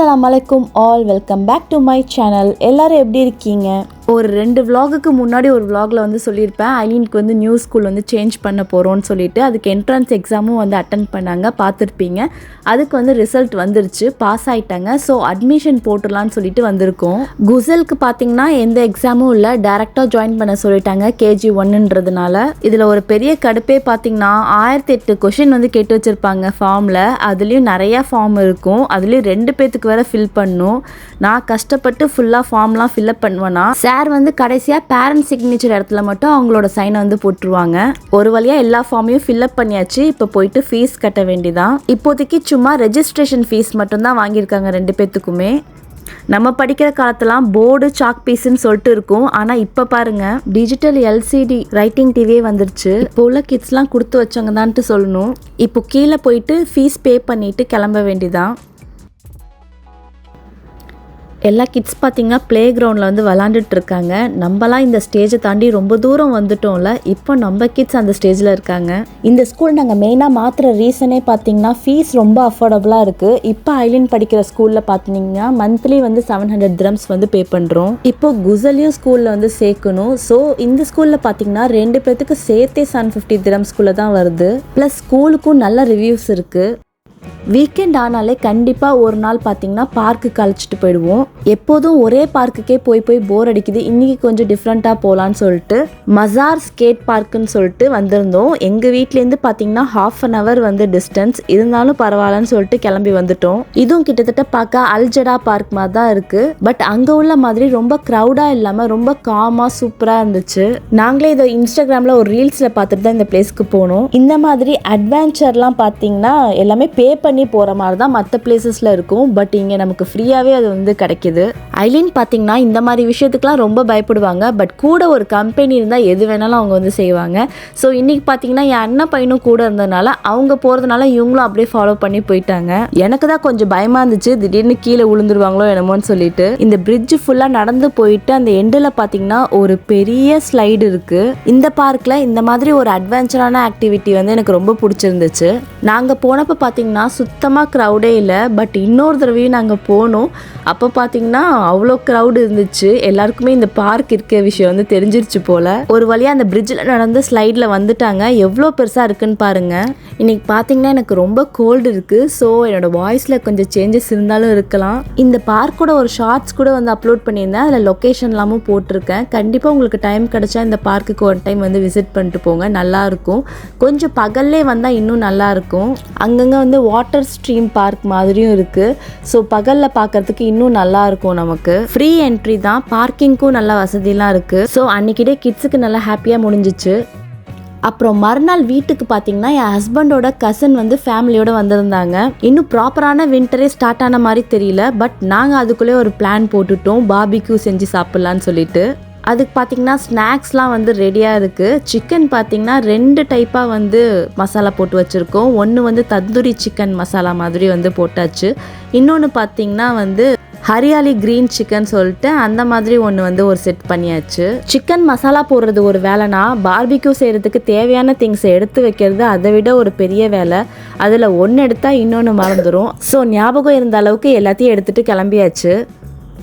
அஸ்ஸலாமு வலைக்கும் all welcome back to my channel. எல்லாரும் எப்படி இருக்கீங்க? ஒரு ரெண்டு விலாகுக்கு முன்னாடி ஒரு விலாகில் வந்து சொல்லியிருப்பேன். ஐலீனுக்கு வந்து நியூ ஸ்கூல் வந்து சேஞ்ச் பண்ண போகிறோன்னு சொல்லிட்டு. அதுக்கு என்ட்ரன்ஸ் எக்ஸாமும் வந்து அட்டன் பண்ணாங்க பார்த்துருப்பீங்க. அதுக்கு வந்து ரிசல்ட் வந்துருச்சு பாஸ் ஆகிட்டாங்க ஸோ அட்மிஷன் போட்டுடலான்னு சொல்லிட்டு வந்திருக்கோம். குசலுக்கு பார்த்தீங்கன்னா எந்த எக்ஸாமும் இல்லை. டேரெக்டாக ஜாயின் பண்ண சொல்லிட்டாங்க கேஜி ஒன்னுன்றதுனால இதில் ஒரு பெரிய கடுப்பே பார்த்தீங்கன்னா ஆயிரத்தி எட்டு கொஷின் வந்து கேட்டு வச்சுருப்பாங்க ஃபார்மில் அதுலேயும் நிறையா ஃபார்ம் இருக்கும். அதுலேயும் ரெண்டு பேர்த்துக்கு வேற ஃபில் பண்ணும். நான் கஷ்டப்பட்டு ஃபுல்லாக ஃபார்ம்லாம் ஃபில்அப் பண்ணுவேன்னா சார் வந்து கடைசியாக பேரண்ட் சிக்னேச்சர் இடத்துல மட்டும் அவங்களோட சைனை வந்து போட்டுருவாங்க. ஒரு வழியாக எல்லா ஃபார்மையும் ஃபில்அப் பண்ணியாச்சு. இப்போ போயிட்டு ஃபீஸ் கட்ட வேண்டிதான். இப்போதைக்கு சும்மா ரெஜிஸ்ட்ரேஷன் ஃபீஸ் மட்டும்தான் வாங்கியிருக்காங்க ரெண்டு பேத்துக்குமே. நம்ம படிக்கிற காலத்தெல்லாம் போர்டு சாக் பீஸ்ன்னு சொல்லிட்டு இருக்கும். ஆனால் இப்போ பாருங்க டிஜிட்டல் எல்சிடி ரைட்டிங் டிவியே வந்துருச்சு. இப்போ உள்ள கிட்ஸ்லாம் கொடுத்து வச்சவங்க தான்ட்டு சொல்லணும். இப்போ கீழே போயிட்டு ஃபீஸ் பே பண்ணிட்டு கிளம்ப வேண்டிதான். எல்லா கிட்ஸ் பார்த்திங்கன்னா ப்ளே கிரவுண்டில் வந்து விளாண்டுட்டு இருக்காங்க நம்மலாம் இந்த ஸ்டேஜை தாண்டி ரொம்ப தூரம் வந்துட்டோம்ல இப்போ நம்ம கிட்ஸ் அந்த ஸ்டேஜில் இருக்காங்க. இந்த ஸ்கூல் நாங்கள் மெயினாக மாற்றுற ரீசனே பார்த்தீங்கன்னா ஃபீஸ் ரொம்ப அஃபோர்டபுளாக இருக்குது இப்போ ஐலின் படிக்கிற ஸ்கூலில் பார்த்தீங்கன்னா மந்த்லி வந்து செவன் ஹண்ட்ரட் திரம்ஸ் வந்து பே பண்ணுறோம் இப்போ குசலியும் ஸ்கூலில் வந்து சேர்க்கணும். ஸோ இந்த ஸ்கூலில் பார்த்தீங்கன்னா ரெண்டு பேர்த்துக்கு சேர்த்தே செவன் ஃபிஃப்டி திரம்ஸ்குள்ளே தான் வருது. ப்ளஸ் ஸ்கூலுக்கும் நல்ல ரிவ்யூஸ் இருக்குது வீக்கெண்ட் ஆனாலே கண்டிப்பாக ஒரு நாள் பார்த்தீங்கன்னா பார்க்குக்கு அழைச்சிட்டு போயிடுவோம். எப்போதும் ஒரே பார்க்குக்கே போய் போய் போர் அடிக்குது. இன்றைக்கி கொஞ்சம் டிஃப்ரெண்ட்டாக போகலான்னு சொல்லிட்டு மசார் ஸ்கேட் பார்க்குன்னு சொல்லிட்டு வந்திருந்தோம். எங்கள் வீட்லேருந்து பார்த்தீங்கன்னா ஹாஃப் அன் ஹவர் வந்து டிஸ்டன்ஸ் இருந்தாலும் பரவாயில்லன்னு சொல்லிட்டு கிளம்பி வந்துட்டோம். இதுவும் கிட்டத்தட்ட பார்க்க அல்ஜடா பார்க் மாதிரி தான் இருக்குது பட் அங்கே உள்ள மாதிரி ரொம்ப க்ரௌடாக இல்லாமல் ரொம்ப காமாக சூப்பராக இருந்துச்சு. நாங்களே இதை இன்ஸ்டாகிராமில் ஒரு ரீல்ஸில் பார்த்துட்டு தான் இந்த பிளேஸ்க்கு போனோம். இந்த மாதிரி அட்வென்ச்சர்லாம் பார்த்தீங்கன்னா எல்லாமே பே பண்ணி போகிற மாதிரி தான் மற்ற பிளேசஸில் இருக்கும். பட் இங்கே நமக்கு ஃப்ரீயாகவே அது வந்து கிடைக்கிது. ஐலின் பார்த்தீங்கன்னா இந்த மாதிரி விஷயத்துக்குலாம் ரொம்ப பயப்படுவாங்க. பட் கூட ஒரு கம்பெனி இருந்தால் எது வேணாலும் அவங்க வந்து செய்வாங்க. ஸோ இன்றைக்கி பார்த்தீங்கன்னா என் அண்ணன் பையனும் கூட இருந்ததுனால அவங்க போகிறதுனால இவங்களும் அப்படியே ஃபாலோ பண்ணி போயிட்டாங்க. எனக்கு தான் கொஞ்சம் பயமாக இருந்துச்சு. திடீர்னு கீழே விழுந்துருவாங்களோ என்னமோன்னு சொல்லிட்டு. இந்த பிரிட்ஜ் ஃபுல்லாக நடந்து போயிட்டு அந்த எண்டில் பார்த்தீங்கன்னா ஒரு பெரிய ஸ்லைடு இருக்குது இந்த பார்க்கில் இந்த மாதிரி ஒரு அட்வென்ச்சரான ஆக்டிவிட்டி வந்து எனக்கு ரொம்ப பிடிச்சிருந்துச்சு. நாங்கள் போனப்போ பார்த்தீங்கன்னா சுத்தமாக க்ரௌடே இல்லை. பட் இன்னொரு தடவையும் நாங்கள் போனோம். அப்போ பார்த்தீங்கன்னா அவ்வளோ க்ரௌடு இருந்துச்சு. எல்லாருக்குமே இந்த பார்க் இருக்க விஷயம் வந்து தெரிஞ்சிருச்சு போல். ஒரு வழியாக அந்த பிரிட்ஜில் நடந்து ஸ்லைடில் வந்துட்டாங்க. எவ்வளோ பெருசாக இருக்குன்னு பாருங்கள் இன்றைக்கி பார்த்தீங்கன்னா எனக்கு ரொம்ப கோல்டு இருக்குது ஸோ என்னோட வாய்ஸில் கொஞ்சம் சேஞ்சஸ் இருந்தாலும் இருக்கலாம். இந்த பார்க்கோட ஒரு ஷார்ட்ஸ் கூட வந்து அப்லோட் பண்ணியிருந்தேன். அதில் லொக்கேஷன்லாமும் போட்டிருக்கேன். கண்டிப்பாக உங்களுக்கு டைம் கிடைச்சா இந்த பார்க்குக்கு ஒரு டைம் வந்து விசிட் பண்ணிட்டு போங்க. நல்லாயிருக்கும் கொஞ்சம் பகல்லே வந்தால் இன்னும் நல்லாயிருக்கும் அங்கங்கே வந்து வாட்டர் வாட்டர் ஸ்ட்ரீம் பார்க் மாதிரியும் இருக்குது ஸோ பகலில் பார்க்கறதுக்கு இன்னும் நல்லா இருக்கும் நமக்கு. ஃப்ரீ என்ட்ரி தான். பார்க்கிங்க்கும் நல்ல வசதிலாம் இருக்குது ஸோ அன்றைக்கிட்டே கிட்ஸுக்கு நல்லா ஹாப்பியாக முடிஞ்சிச்சு. அப்புறம் மறுநாள் வீட்டுக்கு பார்த்தீங்கன்னா என் ஹஸ்பண்டோட கசன் வந்து ஃபேமிலியோட வந்திருந்தாங்க. இன்னும் ப்ராப்பரான வின்டரே ஸ்டார்ட் ஆன மாதிரி தெரியல. பட் நாங்கள் அதுக்குள்ளே ஒரு பிளான் போட்டுட்டோம். பாபிக்யூ செஞ்சு சாப்பிட்லான்னு சொல்லிட்டு. அதுக்கு பார்த்தீங்கன்னா ஸ்நாக்ஸ்லாம் வந்து ரெடியாக இருக்குது சிக்கன் பார்த்தீங்கன்னா ரெண்டு டைப்பாக வந்து மசாலா போட்டு வச்சுருக்கோம். ஒன்று வந்து தந்தூரி சிக்கன் மசாலா மாதிரி வந்து போட்டாச்சு. இன்னொன்று பார்த்தீங்கன்னா வந்து ஹரியாலி க்ரீன் சிக்கன் சொல்லிட்டு அந்த மாதிரி ஒன்று வந்து ஒரு செட் பண்ணியாச்சு. சிக்கன் மசாலா போடுறது ஒரு வேலைனா பார்பிக்யூ செய்கிறதுக்கு தேவையான திங்ஸை எடுத்து வைக்கிறது அதை விட ஒரு பெரிய வேலை. அதில் ஒன்று எடுத்தால் இன்னொன்று மறந்துடும் ஸோ ஞாபகம் இருந்த அளவுக்கு எல்லாத்தையும் எடுத்துகிட்டு கிளம்பியாச்சு.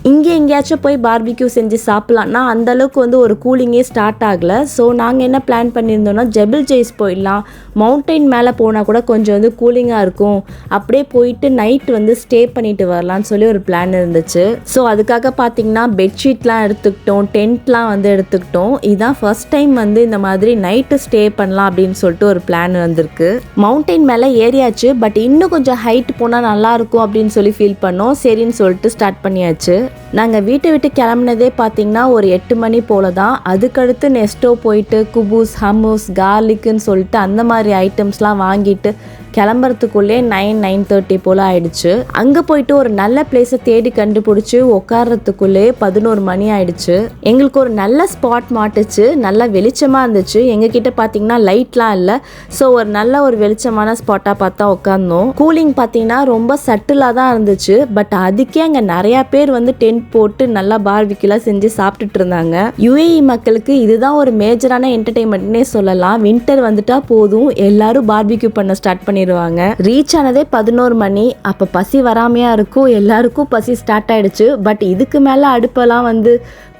இங்கே எங்கேயாச்சும் போய் பார்பிக்யூ செஞ்சு சாப்பிட்லான்னா நான் அந்தளவுக்கு வந்து ஒரு கூலிங்கே ஸ்டார்ட் ஆகலை. ஸோ நாங்கள் என்ன பிளான் பண்ணியிருந்தோம்னா ஜெபிள் ஜெய்ஸ் போயிடலாம். மவுண்டைன் மேலே போனால் கூட கொஞ்சம் வந்து கூலிங்காக இருக்கும். அப்படியே போயிட்டு நைட் வந்து ஸ்டே பண்ணிட்டு வரலாம்னு சொல்லி ஒரு பிளான் இருந்துச்சு. ஸோ அதுக்காக பார்த்தீங்கன்னா பெட்ஷீட்லாம் எடுத்துக்கிட்டோம் டென்ட்லாம் வந்து எடுத்துக்கிட்டோம். இதுதான் ஃபர்ஸ்ட் டைம் வந்து இந்த மாதிரி நைட்டு ஸ்டே பண்ணலாம் அப்படின்னு சொல்லிட்டு ஒரு பிளான் வந்திருக்கு. மவுண்டைன் மேலே ஏறியாச்சு பட் இன்னும் கொஞ்சம் ஹைட் போனால் நல்லாயிருக்கும் அப்படின்னு சொல்லி ஃபீல் பண்ணோம். சரின்னு சொல்லிட்டு ஸ்டார்ட் பண்ணியாச்சு. நாங்கள் வீட்டை விட்டு கிளம்புனதே பார்த்தீங்கன்னா ஒரு எட்டு மணி போல தான் அதுக்கடுத்து நெஸ்டோ போயிட்டு குபூஸ் ஹம்மூஸ் கார்லிக்குன்னு சொல்லிட்டு அந்த மாதிரி ஐட்டம்ஸ்லாம் வாங்கிட்டு கிளம்புறதுக்குள்ளே நைன் நைன் தேர்ட்டி போல் ஆயிடுச்சு. அங்கே போயிட்டு ஒரு நல்ல பிளேஸை தேடி கண்டுபிடிச்சி உட்கார்றதுக்குள்ளே பதினோரு மணி ஆயிடுச்சு. எங்களுக்கு ஒரு நல்ல ஸ்பாட் மாட்டுச்சு நல்லா வெளிச்சமாக இருந்துச்சு. எங்ககிட்ட பார்த்தீங்கன்னா லைட்லாம் இல்லை. ஸோ ஒரு நல்ல ஒரு வெளிச்சமான ஸ்பாட்டாக பார்த்தா உட்காந்தோம் கூலிங் பார்த்தீங்கன்னா ரொம்ப சட்டிலாக தான் இருந்துச்சு. பட் அதுக்கே அங்கே நிறையா பேர் வந்து டென்ட் போட்டு நல்லா பார்பிக்யூலாம் செஞ்சு சாப்பிட்டுட்டு இருந்தாங்க. யுஏஇ மக்களுக்கு இதுதான் ஒரு மேஜரான என்டர்டெயின்மெண்ட்னே சொல்லலாம். வின்டர் வந்துட்டா போதும். எல்லாரும் பார்பிக்யூ பண்ண ஸ்டார்ட் பண்ணிடுவாங்க. ரீச் ஆனதே பதினோரு மணி. அப்போ பசி வராமையாக இருக்கும். எல்லாருக்கும் பசி ஸ்டார்ட் ஆகிடுச்சு பட் இதுக்கு மேலே அடுப்பெல்லாம் வந்து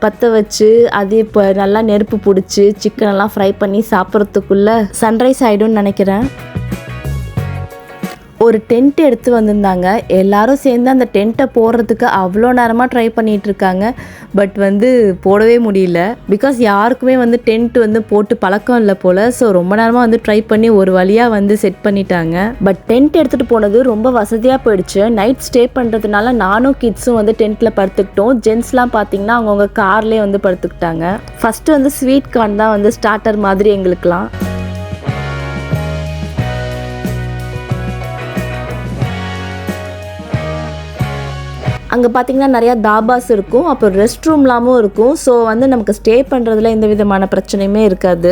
பற்ற வச்சு அது இப்போ நல்லா நெருப்பு பிடிச்சி சிக்கனெல்லாம் ஃப்ரை பண்ணி சாப்பிட்றதுக்குள்ளே சன்ரைஸ் ஆகிடும்னு நினைக்கிறேன். ஒரு டென்ட் எடுத்து வந்திருந்தாங்க. எல்லாரும் சேர்ந்து அந்த டென்ட்டை போடுறதுக்கு அவ்வளோ நேரமாக ட்ரை பண்ணிகிட்டு இருக்காங்க. பட் வந்து போடவே முடியல. பிகாஸ் யாருக்குமே வந்து டென்ட் வந்து போட்டு பழக்கம் இல்லை போல். ஸோ ரொம்ப நேரமாக வந்து ட்ரை பண்ணி ஒரு வழியாக வந்து செட் பண்ணிட்டாங்க. பட் டென்ட் எடுத்துகிட்டு போனது ரொம்ப வசதியாக போயிடுச்சு. நைட் ஸ்டே பண்ணுறதுனால நானும் கிட்ஸும் வந்து டென்ட்டில் படுத்துக்கிட்டோம். ஜென்ஸ்லாம் பார்த்தீங்கன்னா அவங்கவுங்க கார்லேயே வந்து படுத்துக்கிட்டாங்க. ஃபஸ்ட்டு வந்து ஸ்வீட் கார்ன் தான் வந்து ஸ்டார்டர் மாதிரி எங்களுக்குலாம் அங்கே பார்த்தீங்கன்னா நிறையா தாபாஸ் இருக்கும். அப்புறம் ரெஸ்ட் ரூம்லாமும் இருக்கும். ஸோ வந்து நமக்கு ஸ்டே பண்ணுறதுல எந்த விதமான பிரச்சனையுமே இருக்காது.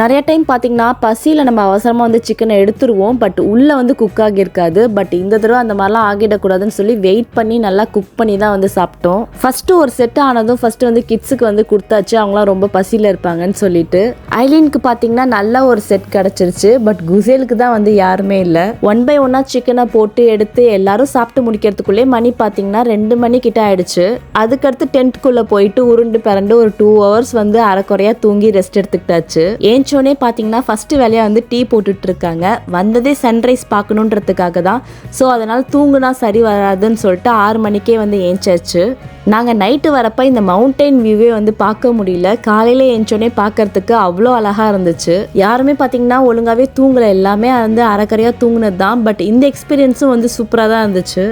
நிறைய டைம் பார்த்தீங்கன்னா பசியில் நம்ம அவசரமாக வந்து சிக்கனை எடுத்துருவோம். பட் உள்ளே வந்து குக் ஆகியிருக்காது. பட் இந்த தடவை அந்த மாதிரிலாம் ஆகிடக்கூடாதுன்னு சொல்லி வெயிட் பண்ணி நல்லா குக் பண்ணி தான் வந்து சாப்பிட்டோம். ஃபஸ்ட்டு ஒரு செட் ஆனதும் ஃபஸ்ட்டு வந்து கிட்ஸுக்கு வந்து கொடுத்தாச்சு. அவங்களாம் ரொம்ப பசியில் இருப்பாங்கன்னு சொல்லிட்டு. ஐலினுக்கு பார்த்தீங்கன்னா நல்ல ஒரு செட் கிடச்சிருச்சு. பட் குசேலுக்கு தான் வந்து யாருமே இல்லை. ஒன் பை ஒன்னாக சிக்கனை போட்டு எடுத்து எல்லாரும் சாப்பிட்டு முடிக்கிறதுக்குள்ளே மணி பார்த்தீங்கன்னா ரெண்டு மணிக்கிட்ட ஆயிடுச்சு. அதுக்கடுத்து டென்ட்குள்ளே போயிட்டு உருண்டு பிறண்டு ஒரு டூ ஹவர்ஸ் வந்து அரைக்குறையாக தூங்கி ரெஸ்ட் எடுத்துக்கிட்டாச்சு. ஏஞ்சோனே பார்த்தீங்கன்னா ஃபஸ்ட்டு வேலையாக வந்து டீ போட்டுட்டு இருக்காங்க வந்ததே சன்ரைஸ் பார்க்கணுன்றதுக்காக தான். ஸோ அதனால் தூங்குனா சரி வராதுன்னு சொல்லிட்டு ஆறு மணிக்கே வந்து ஏஞ்சாச்சு. நாங்கள் நைட்டு வரப்போ இந்த மவுண்டெயின் வியூவே வந்து பார்க்க முடியல. காலையில் ஏஞ்சோடனே பார்க்கறதுக்கு அவ்வளோ அழகாக இருந்துச்சு. யாருமே பார்த்தீங்கன்னா ஒழுங்காகவே தூங்கலை. எல்லாமே வந்து அரைக்கறையாக தூங்குனது தான் பட் இந்த எக்ஸ்பீரியன்ஸும் வந்து சூப்பராக தான் இருந்துச்சு.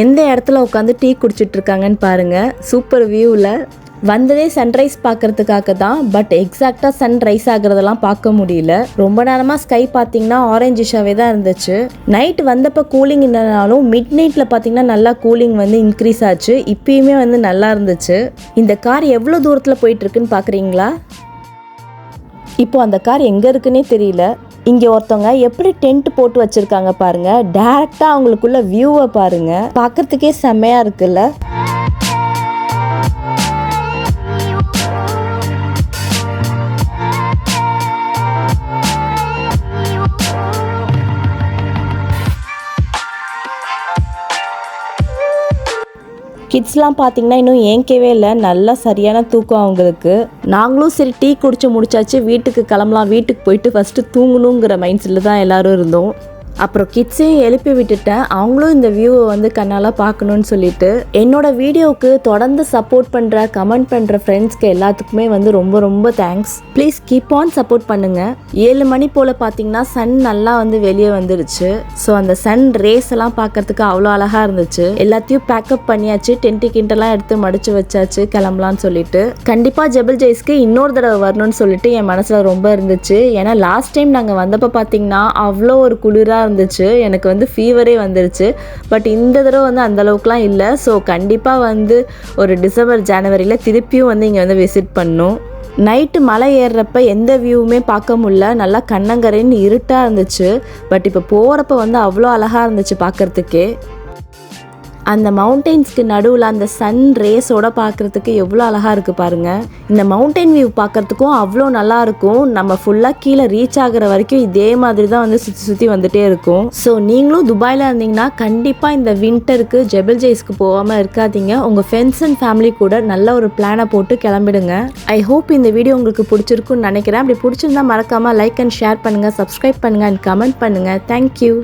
எந்த இடத்துல உட்காந்து டீ குடிச்சிட்டு இருக்காங்கன்னு சூப்பர் வியூவில் வந்ததே சன்ரைஸ் பார்க்கறதுக்காக தான் பட் எக்ஸாக்டாக சன்ரைஸ் ஆகிறதெல்லாம் ஆகுறதெல்லாம் பார்க்க முடியல. ரொம்ப நேரமாக ஸ்கை பார்த்தீங்கன்னா ஆரஞ்சிஷாவே தான் இருந்துச்சு. நைட் வந்தப்போ கூலிங் இல்லைனாலும் மிட் நைட்டில் பார்த்தீங்கன்னா நல்லா கூலிங் வந்து இன்க்ரீஸ் ஆச்சு. இப்பயுமே வந்து நல்லா இருந்துச்சு. இந்த கார் எவ்வளோ தூரத்தில் போயிட்டுருக்குன்னு பார்க்குறீங்களா இப்போ அந்த கார் எங்கே இருக்குன்னே தெரியல. இங்கே ஒருத்தவங்க எப்படி டென்ட் போட்டு வச்சிருக்காங்க பாருங்க. டேரெக்டாக அவங்களுக்குள்ள வியூவை பாருங்க. பார்க்கறதுக்கே செம்மையா இருக்குல்ல? கிட்ஸ்லாம் பார்த்தீங்கன்னா இன்னும் ஏங்கவே இல்லை. நல்லா சரியான தூக்கம் அவங்களுக்கு. நாங்களும் சரி டீ குடிச்சு முடிச்சாச்சு. வீட்டுக்கு கிளம்பலாம். வீட்டுக்கு போயிட்டு ஃபஸ்ட்டு தூங்கணுங்கிற மைண்ட் செட்டில் தான் எல்லோரும் இருந்தோம். அப்புறம் கிட்ஸையும் எழுப்பி விட்டுட்டேன். அவங்களும் இந்த வியூவை வந்து கண்ணால் பார்க்கணுன்னு சொல்லிட்டு என்னோட வீடியோவுக்கு தொடர்ந்து சப்போர்ட் பண்ணுற கமெண்ட் பண்ணுற ஃப்ரெண்ட்ஸ்க்கு எல்லாத்துக்குமே வந்து ரொம்ப ரொம்ப thanks please keep on support பண்ணுங்கள் ஏழு மணி போல் பார்த்தீங்கன்னா சன் நல்லா வந்து வெளியே வந்துருச்சு. ஸோ அந்த சன் ரேஸ் எல்லாம் பார்க்கறதுக்கு அவ்வளோ அழகாக இருந்துச்சு. எல்லாத்தையும் பேக்கப் பண்ணியாச்சு. டென்ட்டு கிண்டெல்லாம் எடுத்து மடிச்சு வச்சாச்சு. கிளம்பலான்னு சொல்லிட்டு. கண்டிப்பாக ஜெபல் ஜெய்ஸ்க்கு இன்னொரு தடவை வரணும்னு சொல்லிட்டு என் மனசில் ரொம்ப இருந்துச்சு. ஏன்னா லாஸ்ட் டைம் நாங்கள் வந்தப்போ பார்த்தீங்கன்னா அவ்வளோ ஒரு குளிராக இருந்துச்சு. எனக்கு வந்து ஃபீவரே வந்துருச்சு. பட் இந்த தடவை வந்து அந்தளவுக்குலாம் இல்லை. ஸோ கண்டிப்பாக வந்து ஒரு டிசம்பர் ஜனவரியில் திருப்பியும் வந்து இங்கே வந்து விசிட் பண்ணும். நைட்டு மலை ஏறுறப்ப எந்த வியூவுமே பார்க்க முடில நல்லா கண்ணங்கரைன்னு இருட்டாக இருந்துச்சு. பட் இப்போ போகிறப்ப வந்து அவ்வளோ அழகாக இருந்துச்சு பார்க்குறதுக்கே. அந்த மவுண்டெயின்ஸ்க்கு நடுவில் அந்த சன் ரேஸோட பார்க்குறதுக்கு எவ்வளோ அழகாக இருக்குது பாருங்கள் இந்த மவுண்டைன் வியூ பார்க்குறதுக்கும் அவ்வளோ நல்லாயிருக்கும் நம்ம ஃபுல்லாக கீழே ரீச் ஆகுற வரைக்கும் இதே மாதிரி தான் வந்து சுற்றி சுற்றி வந்துகிட்டே இருக்கும். ஸோ நீங்களும் துபாயில் இருந்தீங்கன்னா கண்டிப்பாக இந்த வின்டருக்கு ஜெபல் ஜெய்ஸ்க்கு போகாமல் இருக்காதீங்க. உங்கள் ஃப்ரெண்ட்ஸ் அண்ட் ஃபேமிலி கூட நல்ல ஒரு பிளானை போட்டு கிளம்பிடுங்க. ஐ ஹோப் இந்த வீடியோ உங்களுக்கு பிடிச்சிருக்குன்னு நினைக்கிறேன். அப்படி பிடிச்சிருந்தா மறக்காமல் லைக் அண்ட் ஷேர் பண்ணுங்கள் சப்ஸ்கிரைப் பண்ணுங்கள் அண்ட் கமெண்ட் பண்ணுங்கள் தேங்க்யூ